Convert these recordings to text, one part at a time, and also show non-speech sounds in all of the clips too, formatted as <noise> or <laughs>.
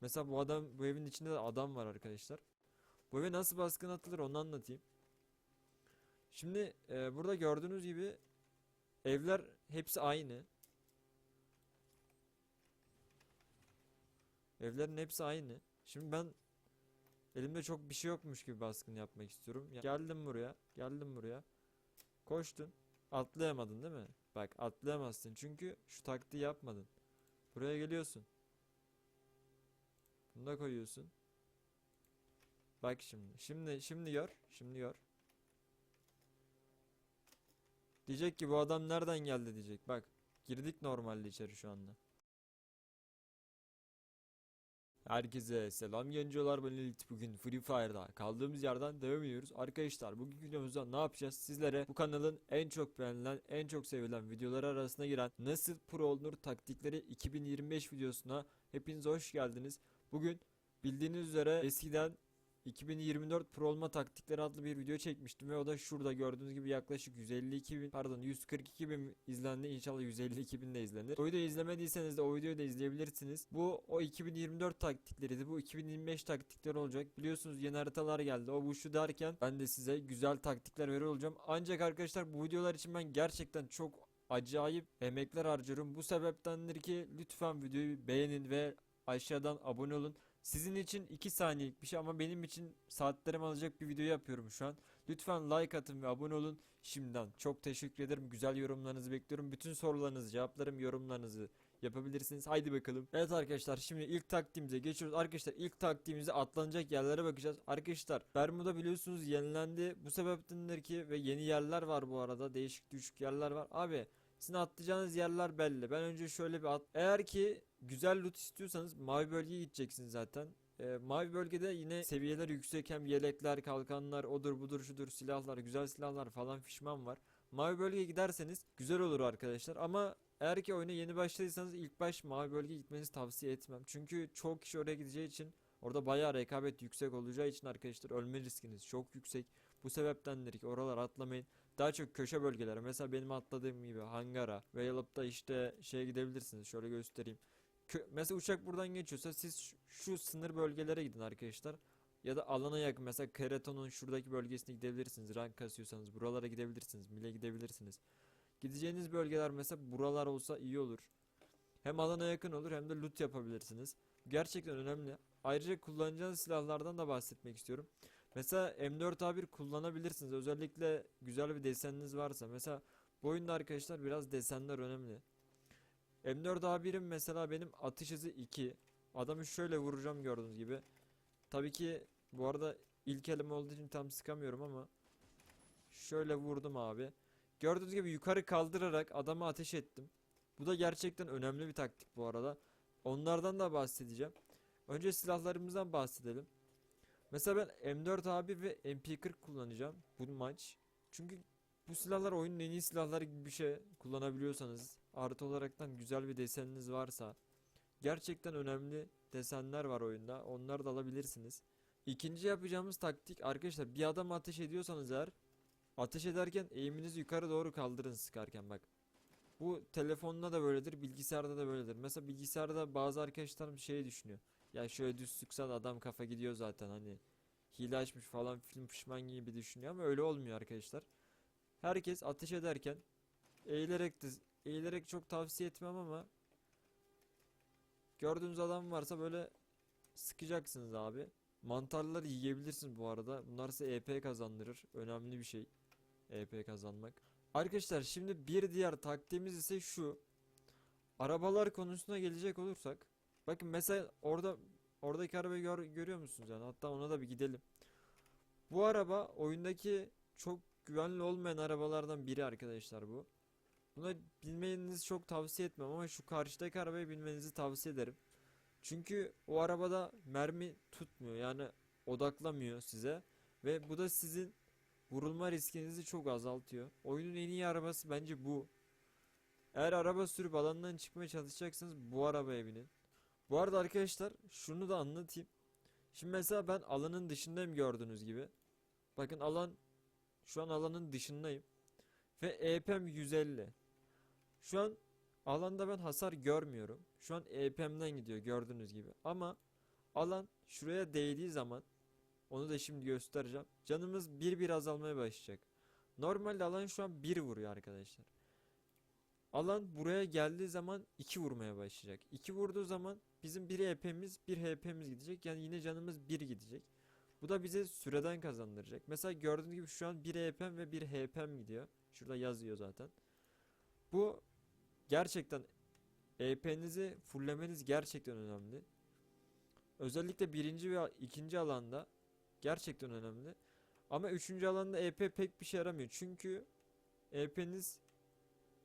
Mesela bu adam bu evin içinde de adam var arkadaşlar. Bu eve nasıl baskın atılır onu anlatayım. Şimdi e, burada gördüğünüz gibi evler hepsi aynı. Evlerin hepsi aynı. Şimdi ben elimde çok bir şey yokmuş gibi baskın yapmak istiyorum. Ya- Geldim buraya, geldim buraya. Koştun. Atlayamadın değil mi? Bak atlayamazsın çünkü şu taktiği yapmadın. Buraya geliyorsun. Bunu da koyuyorsun. Bak şimdi. Şimdi şimdi gör. Şimdi gör. Diyecek ki bu adam nereden geldi diyecek. Bak girdik normalde içeri şu anda. Herkese selam gencolar ben Elit bugün Free Fire'da kaldığımız yerden devam ediyoruz. Arkadaşlar bugünkü videomuzda ne yapacağız? Sizlere bu kanalın en çok beğenilen, en çok sevilen videoları arasına giren nasıl pro olunur taktikleri 2025 videosuna hepiniz hoş geldiniz. Bugün bildiğiniz üzere eskiden 2024 Pro olma taktikleri adlı bir video çekmiştim ve o da şurada gördüğünüz gibi yaklaşık 152 bin pardon 142 bin izlendi inşallah 152 bin de izlenir. O videoyu izlemediyseniz de o videoyu da izleyebilirsiniz. Bu o 2024 taktikleriydi bu 2025 taktikler olacak biliyorsunuz yeni haritalar geldi o bu şu derken ben de size güzel taktikler veriyor olacağım. Ancak arkadaşlar bu videolar için ben gerçekten çok acayip emekler harcıyorum. Bu sebeptendir ki lütfen videoyu beğenin ve aşağıdan abone olun. Sizin için 2 saniyelik bir şey ama benim için saatlerimi alacak bir video yapıyorum şu an. Lütfen like atın ve abone olun şimdiden. Çok teşekkür ederim. Güzel yorumlarınızı bekliyorum. Bütün sorularınızı cevaplarım, yorumlarınızı yapabilirsiniz. Haydi bakalım. Evet arkadaşlar şimdi ilk taktiğimize geçiyoruz. Arkadaşlar ilk taktiğimize atlanacak yerlere bakacağız. Arkadaşlar Bermuda biliyorsunuz yenilendi. Bu sebeptendir ki ve yeni yerler var bu arada. Değişik düşük yerler var. Abi sizin atlayacağınız yerler belli. Ben önce şöyle bir at. Eğer ki güzel loot istiyorsanız mavi bölgeye gideceksiniz zaten. Ee, mavi bölgede yine seviyeler yüksek hem yelekler, kalkanlar, odur budur şudur silahlar, güzel silahlar falan fişman var. Mavi bölgeye giderseniz güzel olur arkadaşlar ama eğer ki oyuna yeni başladıysanız ilk baş mavi bölgeye gitmenizi tavsiye etmem. Çünkü çok kişi oraya gideceği için orada bayağı rekabet yüksek olacağı için arkadaşlar ölme riskiniz çok yüksek. Bu sebeptendir ki oralar atlamayın. Daha çok köşe bölgelere mesela benim atladığım gibi hangara veya alıp da işte şeye gidebilirsiniz. Şöyle göstereyim. Kö- mesela uçak buradan geçiyorsa siz şu sınır bölgelere gidin arkadaşlar. Ya da alana yakın mesela Keraton'un şuradaki bölgesine gidebilirsiniz. Rank kasıyorsanız buralara gidebilirsiniz. Mile gidebilirsiniz. Gideceğiniz bölgeler mesela buralar olsa iyi olur. Hem alana yakın olur hem de loot yapabilirsiniz. Gerçekten önemli. Ayrıca kullanacağınız silahlardan da bahsetmek istiyorum. Mesela M4A1 kullanabilirsiniz. Özellikle güzel bir deseniniz varsa. Mesela bu arkadaşlar biraz desenler önemli. M4A1'im mesela benim atış hızı 2. Adamı şöyle vuracağım gördüğünüz gibi. Tabii ki bu arada ilk elim olduğu için tam sıkamıyorum ama şöyle vurdum abi. Gördüğünüz gibi yukarı kaldırarak adamı ateş ettim. Bu da gerçekten önemli bir taktik bu arada. Onlardan da bahsedeceğim. Önce silahlarımızdan bahsedelim. Mesela ben M4A1 ve MP40 kullanacağım bu maç. Çünkü bu silahlar oyunun en iyi silahları gibi bir şey kullanabiliyorsanız artı olaraktan güzel bir deseniniz varsa gerçekten önemli desenler var oyunda onları da alabilirsiniz. İkinci yapacağımız taktik arkadaşlar bir adam ateş ediyorsanız eğer ateş ederken eğiminizi yukarı doğru kaldırın sıkarken bak. Bu telefonda da böyledir bilgisayarda da böyledir. Mesela bilgisayarda bazı arkadaşlarım şey düşünüyor. Ya şöyle düz adam kafa gidiyor zaten hani hile açmış falan film pişman gibi düşünüyor ama öyle olmuyor arkadaşlar. Herkes ateş ederken eğilerek de eğilerek çok tavsiye etmem ama gördüğünüz adam varsa böyle sıkacaksınız abi. Mantarları yiyebilirsiniz bu arada. Bunlar size EP kazandırır. Önemli bir şey. EP kazanmak. Arkadaşlar şimdi bir diğer taktiğimiz ise şu. Arabalar konusuna gelecek olursak. Bakın mesela orada oradaki arabayı gör- görüyor musunuz yani? Hatta ona da bir gidelim. Bu araba oyundaki çok güvenli olmayan arabalardan biri arkadaşlar bu. Buna binmenizi çok tavsiye etmem ama şu karşıdaki arabaya binmenizi tavsiye ederim. Çünkü o arabada mermi tutmuyor yani odaklamıyor size ve bu da sizin vurulma riskinizi çok azaltıyor. Oyunun en iyi arabası bence bu. Eğer araba sürüp alandan çıkmaya çalışacaksanız bu arabaya binin. Bu arada arkadaşlar şunu da anlatayım. Şimdi mesela ben alanın dışındayım gördüğünüz gibi. Bakın alan şu an alanın dışındayım. Ve EP'm 150. Şu an alanda ben hasar görmüyorum. Şu an EP'mden gidiyor gördüğünüz gibi. Ama Alan şuraya değdiği zaman onu da şimdi göstereceğim. Canımız bir bir azalmaya başlayacak. Normalde alan şu an 1 vuruyor arkadaşlar. Alan buraya geldiği zaman 2 vurmaya başlayacak. 2 vurduğu zaman bizim 1 HP'miz 1 HP'miz gidecek. Yani yine canımız 1 gidecek. Bu da bize süreden kazandıracak. Mesela gördüğünüz gibi şu an 1 HP'm ve 1 HP'm gidiyor. Şurada yazıyor zaten. Bu gerçekten EP'nizi fulllemeniz gerçekten önemli. Özellikle birinci ve ikinci alanda gerçekten önemli. Ama üçüncü alanda EP pek bir şey yaramıyor. Çünkü EP'niz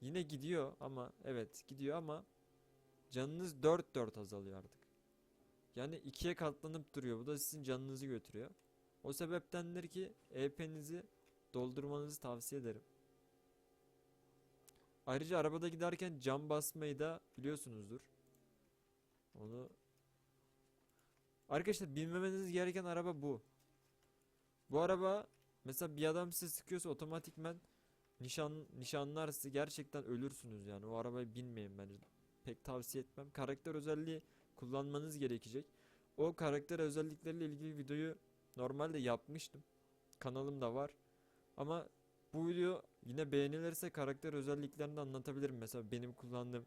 yine gidiyor ama evet gidiyor ama canınız 4-4 azalıyor artık. Yani ikiye katlanıp duruyor. Bu da sizin canınızı götürüyor. O sebeptendir ki EP'nizi doldurmanızı tavsiye ederim. Ayrıca arabada giderken cam basmayı da biliyorsunuzdur. Onu Arkadaşlar bilmemeniz gereken araba bu. Bu araba mesela bir adam size sıkıyorsa otomatikmen nişan nişanlar sizi gerçekten ölürsünüz yani. O arabayı binmeyin bence. Pek tavsiye etmem. Karakter özelliği kullanmanız gerekecek. O karakter özellikleriyle ilgili videoyu normalde yapmıştım. Kanalımda var. Ama bu video yine beğenilirse karakter özelliklerini anlatabilirim. Mesela benim kullandığım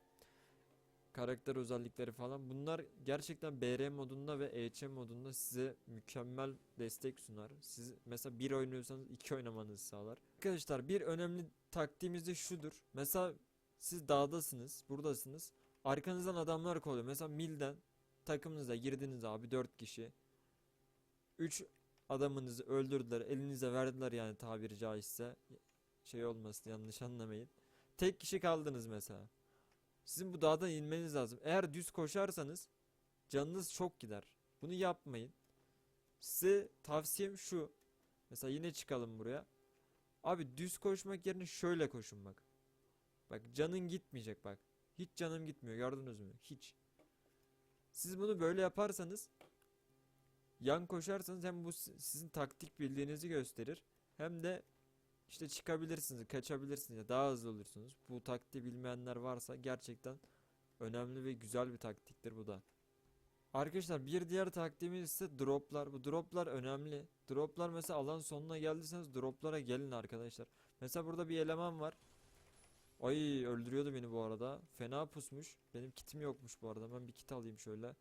karakter özellikleri falan. Bunlar gerçekten BR modunda ve EC modunda size mükemmel destek sunar. Siz mesela bir oynuyorsanız iki oynamanızı sağlar. Arkadaşlar bir önemli taktiğimiz de şudur. Mesela siz dağdasınız, buradasınız. Arkanızdan adamlar kovalıyor. Mesela Mil'den takımınıza girdiniz abi 4 kişi. 3 adamınızı öldürdüler, elinize verdiler yani tabiri caizse. Şey olmasın yanlış anlamayın. Tek kişi kaldınız mesela. Sizin bu dağdan inmeniz lazım. Eğer düz koşarsanız canınız çok gider. Bunu yapmayın. Size tavsiyem şu. Mesela yine çıkalım buraya. Abi düz koşmak yerine şöyle koşun bak. Bak canın gitmeyecek bak. Hiç canım gitmiyor gördünüz mü? Hiç. Siz bunu böyle yaparsanız yan koşarsanız hem bu si- sizin taktik bildiğinizi gösterir hem de işte çıkabilirsiniz, kaçabilirsiniz, daha hızlı olursunuz. Bu taktiği bilmeyenler varsa gerçekten önemli ve güzel bir taktiktir bu da. Arkadaşlar bir diğer taktiğimiz ise droplar. Bu droplar önemli. Droplar mesela alan sonuna geldiyseniz droplara gelin arkadaşlar. Mesela burada bir eleman var. Ay öldürüyordu beni bu arada. Fena pusmuş. Benim kitim yokmuş bu arada. Ben bir kit alayım şöyle.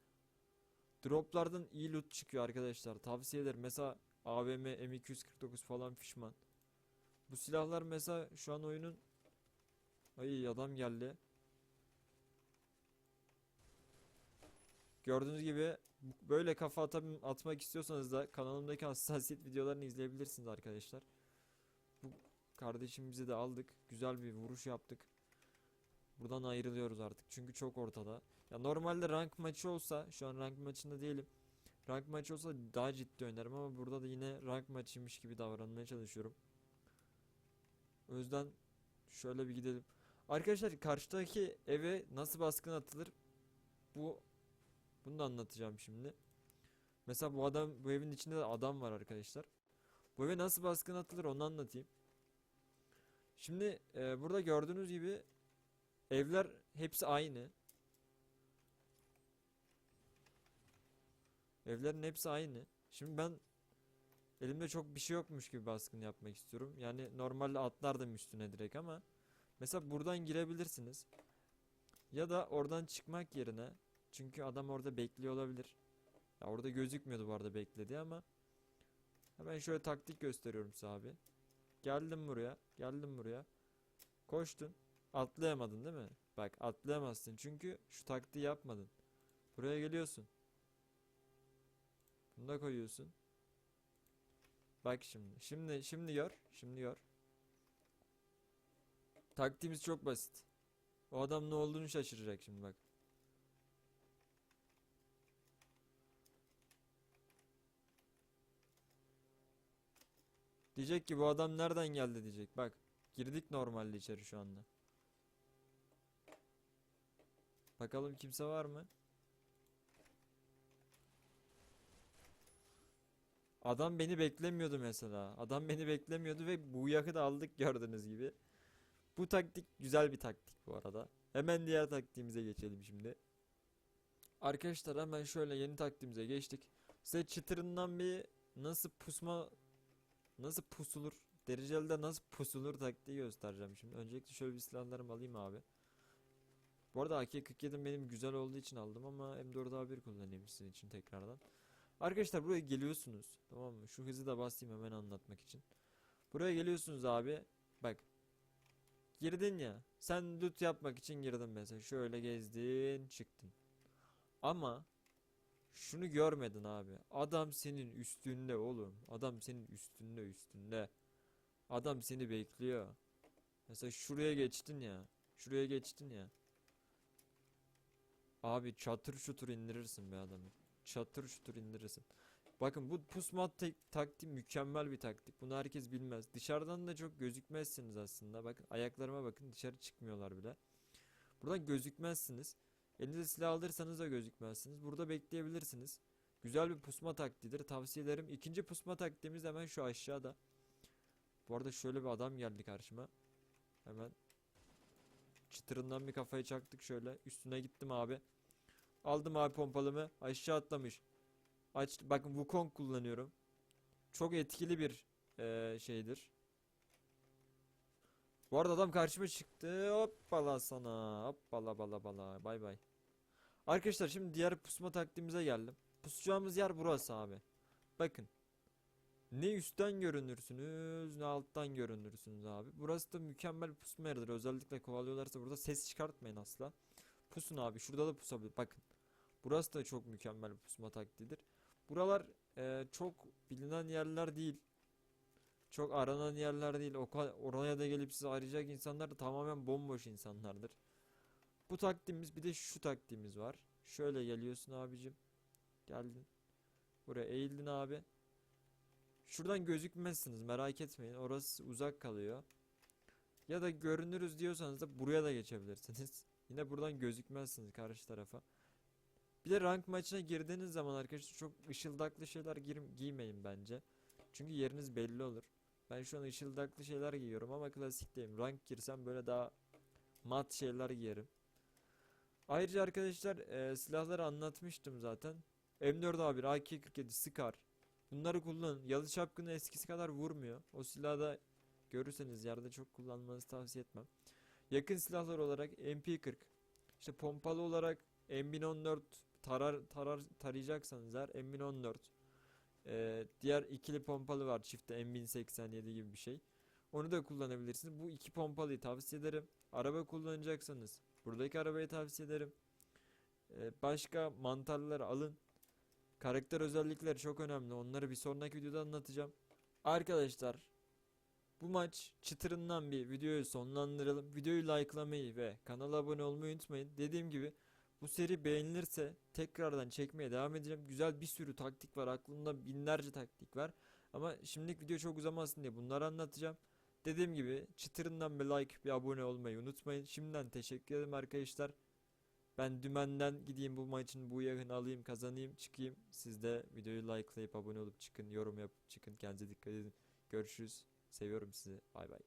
Droplardan iyi loot çıkıyor arkadaşlar. Tavsiye ederim. Mesela AVM M249 falan fişman. Bu silahlar mesela şu an oyunun Ay adam geldi. Gördüğünüz gibi böyle kafa atmak istiyorsanız da kanalımdaki hassasiyet videolarını izleyebilirsiniz arkadaşlar. Bu kardeşimizi de aldık. Güzel bir vuruş yaptık. Buradan ayrılıyoruz artık. Çünkü çok ortada. Ya normalde rank maçı olsa şu an rank maçında değilim. Rank maçı olsa daha ciddi oynarım ama burada da yine rank maçıymış gibi davranmaya çalışıyorum. O yüzden şöyle bir gidelim. Arkadaşlar karşıdaki eve nasıl baskın atılır? Bu bunu da anlatacağım şimdi. Mesela bu adam bu evin içinde de adam var arkadaşlar. Bu eve nasıl baskın atılır onu anlatayım. Şimdi e, burada gördüğünüz gibi evler hepsi aynı. Evlerin hepsi aynı. Şimdi ben elimde çok bir şey yokmuş gibi baskın yapmak istiyorum. Yani normalde atlardım üstüne direkt ama mesela buradan girebilirsiniz. Ya da oradan çıkmak yerine çünkü adam orada bekliyor olabilir. Ya orada gözükmüyordu bu arada bekledi ama hemen şöyle taktik gösteriyorum size abi. Geldim buraya, geldim buraya. Koştun. Atlayamadın değil mi? Bak atlayamazsın çünkü şu taktiği yapmadın. Buraya geliyorsun. Bunu da koyuyorsun. Bak şimdi. Şimdi şimdi gör. Şimdi gör. Taktiğimiz çok basit. O adam ne olduğunu şaşıracak şimdi bak. Diyecek ki bu adam nereden geldi diyecek. Bak girdik normalde içeri şu anda. Bakalım kimse var mı? Adam beni beklemiyordu mesela. Adam beni beklemiyordu ve bu yakı da aldık gördüğünüz gibi. Bu taktik güzel bir taktik bu arada. Hemen diğer taktiğimize geçelim şimdi. Arkadaşlar hemen şöyle yeni taktiğimize geçtik. Size çıtırından bir nasıl pusma nasıl pusulur derecelde nasıl pusulur taktiği göstereceğim şimdi. Öncelikle şöyle bir silahlarımı alayım abi. Bu arada AK-47 benim güzel olduğu için aldım ama M4A1 kullanayım sizin için tekrardan. Arkadaşlar buraya geliyorsunuz. Tamam mı? Şu hızı da basayım hemen anlatmak için. Buraya geliyorsunuz abi. Bak. Girdin ya. Sen loot yapmak için girdin mesela. Şöyle gezdin, çıktın. Ama şunu görmedin abi. Adam senin üstünde oğlum. Adam senin üstünde üstünde. Adam seni bekliyor. Mesela şuraya geçtin ya. Şuraya geçtin ya. Abi çatır çutur indirirsin be adamı. Çatır çutur indirirsin. Bakın bu pusmat taktiği mükemmel bir taktik. Bunu herkes bilmez. Dışarıdan da çok gözükmezsiniz aslında. Bakın ayaklarıma bakın dışarı çıkmıyorlar bile. Buradan gözükmezsiniz. Elinize silah alırsanız da gözükmezsiniz. Burada bekleyebilirsiniz. Güzel bir pusma taktiğidir. Tavsiye ederim. İkinci pusma taktiğimiz hemen şu aşağıda. Bu arada şöyle bir adam geldi karşıma. Hemen çıtırından bir kafayı çaktık şöyle. Üstüne gittim abi. Aldım abi pompalımı. Aşağı atlamış. Aç, bakın Wukong kullanıyorum. Çok etkili bir eee, şeydir. Bu arada adam karşıma çıktı. Hoppala sana. Hoppala bala bala. Bay bay. Arkadaşlar şimdi diğer pusma taktiğimize geldim. Pusacağımız yer burası abi. Bakın. Ne üstten görünürsünüz ne alttan görünürsünüz abi. Burası da mükemmel pusma yeridir. Özellikle kovalıyorlarsa burada ses çıkartmayın asla. Pusun abi. Şurada da pusabilir. Bakın. Burası da çok mükemmel pusma taktiğidir. Buralar eee, çok bilinen yerler değil. Çok aranan yerler değil. O oraya da gelip sizi arayacak insanlar da tamamen bomboş insanlardır. Bu taktiğimiz bir de şu taktiğimiz var. Şöyle geliyorsun abicim. Geldin. Buraya eğildin abi. Şuradan gözükmezsiniz merak etmeyin. Orası uzak kalıyor. Ya da görünürüz diyorsanız da buraya da geçebilirsiniz. <laughs> Yine buradan gözükmezsiniz karşı tarafa. Bir de rank maçına girdiğiniz zaman arkadaşlar çok ışıldaklı şeyler giymeyin bence. Çünkü yeriniz belli olur. Ben şu an ışıldaklı şeyler giyiyorum ama klasikteyim. Rank girsem böyle daha mat şeyler giyerim. Ayrıca arkadaşlar e, silahları anlatmıştım zaten. M4A1, AK-47, Scar. Bunları kullanın. Yalı çapkını eskisi kadar vurmuyor. O silahı da görürseniz yerde çok kullanmanızı tavsiye etmem. Yakın silahlar olarak MP40. İşte pompalı olarak M1014 tarar, tarar tarayacaksanız eğer M1014. Ee, diğer ikili pompalı var çifte M1087 gibi bir şey. Onu da kullanabilirsiniz. Bu iki pompalıyı tavsiye ederim. Araba kullanacaksanız buradaki arabayı tavsiye ederim. Ee, başka mantarları alın. Karakter özellikleri çok önemli. Onları bir sonraki videoda anlatacağım. Arkadaşlar bu maç çıtırından bir videoyu sonlandıralım. Videoyu likelamayı ve kanala abone olmayı unutmayın. Dediğim gibi bu seri beğenilirse tekrardan çekmeye devam edeceğim. Güzel bir sürü taktik var. Aklımda binlerce taktik var. Ama şimdilik video çok uzamasın diye bunları anlatacağım. Dediğim gibi çıtırından bir like, bir abone olmayı unutmayın. Şimdiden teşekkür ederim arkadaşlar. Ben dümenden gideyim bu maçın bu yakın alayım, kazanayım, çıkayım. Siz de videoyu likelayıp abone olup çıkın, yorum yapıp çıkın. Kendinize dikkat edin. Görüşürüz. Seviyorum sizi. Bay bay.